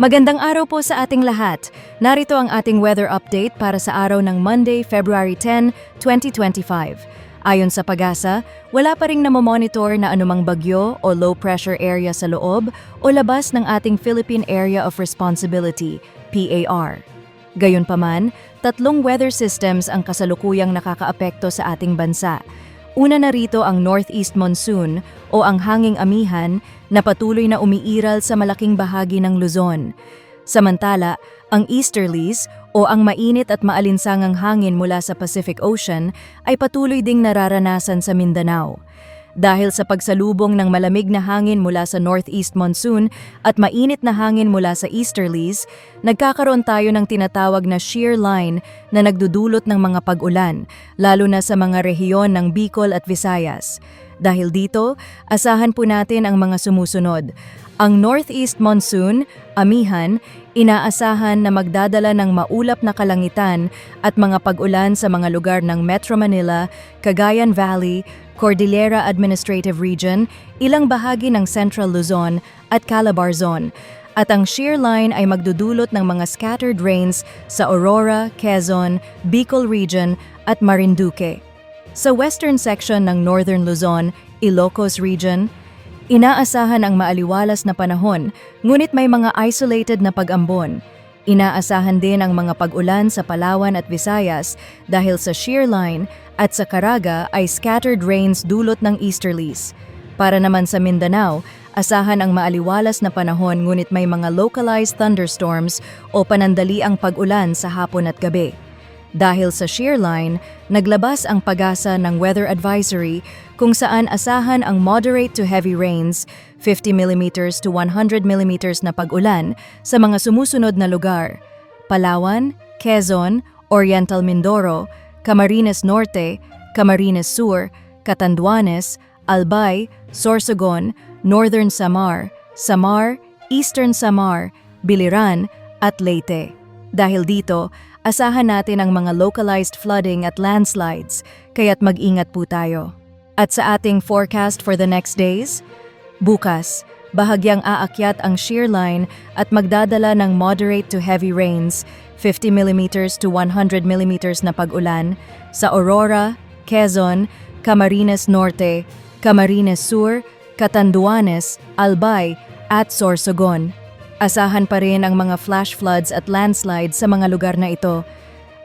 Magandang araw po sa ating lahat. Narito ang ating weather update para sa araw ng Monday, February 10, 2025. Ayon sa pag-asa, wala pa ring namomonitor na anumang bagyo o low pressure area sa loob o labas ng ating Philippine Area of Responsibility, PAR. Gayunpaman, tatlong weather systems ang kasalukuyang nakakaapekto sa ating bansa. Una na rito ang northeast monsoon o ang hanging amihan na patuloy na umiiral sa malaking bahagi ng Luzon. Samantala, ang easterlies o ang mainit at maalinsangang hangin mula sa Pacific Ocean ay patuloy ding nararanasan sa Mindanao. Dahil sa pagsalubong ng malamig na hangin mula sa northeast monsoon at mainit na hangin mula sa easterlies, nagkakaroon tayo ng tinatawag na shear line na nagdudulot ng mga pag-ulan, lalo na sa mga rehiyon ng Bicol at Visayas. Dahil dito, asahan po natin ang mga sumusunod. Ang northeast monsoon, amihan, inaasahan na magdadala ng maulap na kalangitan at mga pag-ulan sa mga lugar ng Metro Manila, Cagayan Valley, Cordillera Administrative Region, ilang bahagi ng Central Luzon at Calabarzon. At ang shear line ay magdudulot ng mga scattered rains sa Aurora, Quezon, Bicol Region at Marinduque. Sa western section ng Northern Luzon, Ilocos Region, inaasahan ang maaliwalas na panahon ngunit may mga isolated na pag-ambon. Inaasahan din ang mga pag-ulan sa Palawan at Visayas dahil sa shear line at sa Caraga ay scattered rains dulot ng easterlies. Para naman sa Mindanao, asahan ang maaliwalas na panahon ngunit may mga localized thunderstorms o panandaliang pag-ulan sa hapon at gabi. Dahil sa shear line, naglabas ang pag-asa ng weather advisory kung saan asahan ang moderate to heavy rains, 50 mm to 100 mm na pag-ulan sa mga sumusunod na lugar. Palawan, Quezon, Oriental Mindoro, Camarines Norte, Camarines Sur, Catanduanes, Albay, Sorsogon, Northern Samar, Samar, Eastern Samar, Biliran, at Leyte. Dahil dito, asahan natin ang mga localized flooding at landslides, kaya't mag-ingat po tayo. At sa ating forecast for the next days, bukas, bahagyang aakyat ang shear line at magdadala ng moderate to heavy rains, 50 mm to 100 mm na pag-ulan sa Aurora, Quezon, Camarines Norte, Camarines Sur, Catanduanes, Albay at Sorsogon. Asahan pa rin ang mga flash floods at landslides sa mga lugar na ito.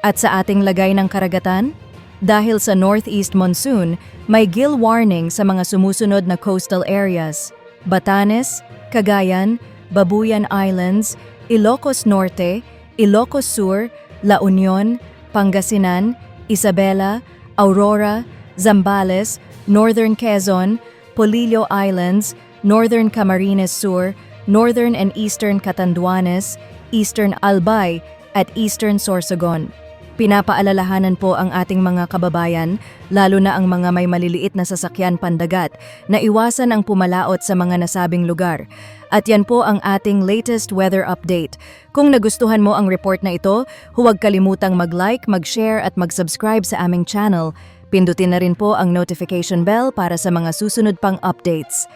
At sa ating lagay ng karagatan, dahil sa northeast monsoon, may gill warning sa mga sumusunod na coastal areas. Batanes, Cagayan, Babuyan Islands, Ilocos Norte, Ilocos Sur, La Union, Pangasinan, Isabela, Aurora, Zambales, Northern Quezon, Polillo Islands, Northern Camarines Sur, Northern and Eastern Catanduanes, Eastern Albay, at Eastern Sorsogon. Pinapaalalahanan po ang ating mga kababayan, lalo na ang mga may maliliit na sasakyan pandagat, na iwasan ang pumalaot sa mga nasabing lugar. At yan po ang ating latest weather update. Kung nagustuhan mo ang report na ito, huwag kalimutang mag-like, mag-share at mag-subscribe sa aming channel. Pindutin na rin po ang notification bell para sa mga susunod pang updates.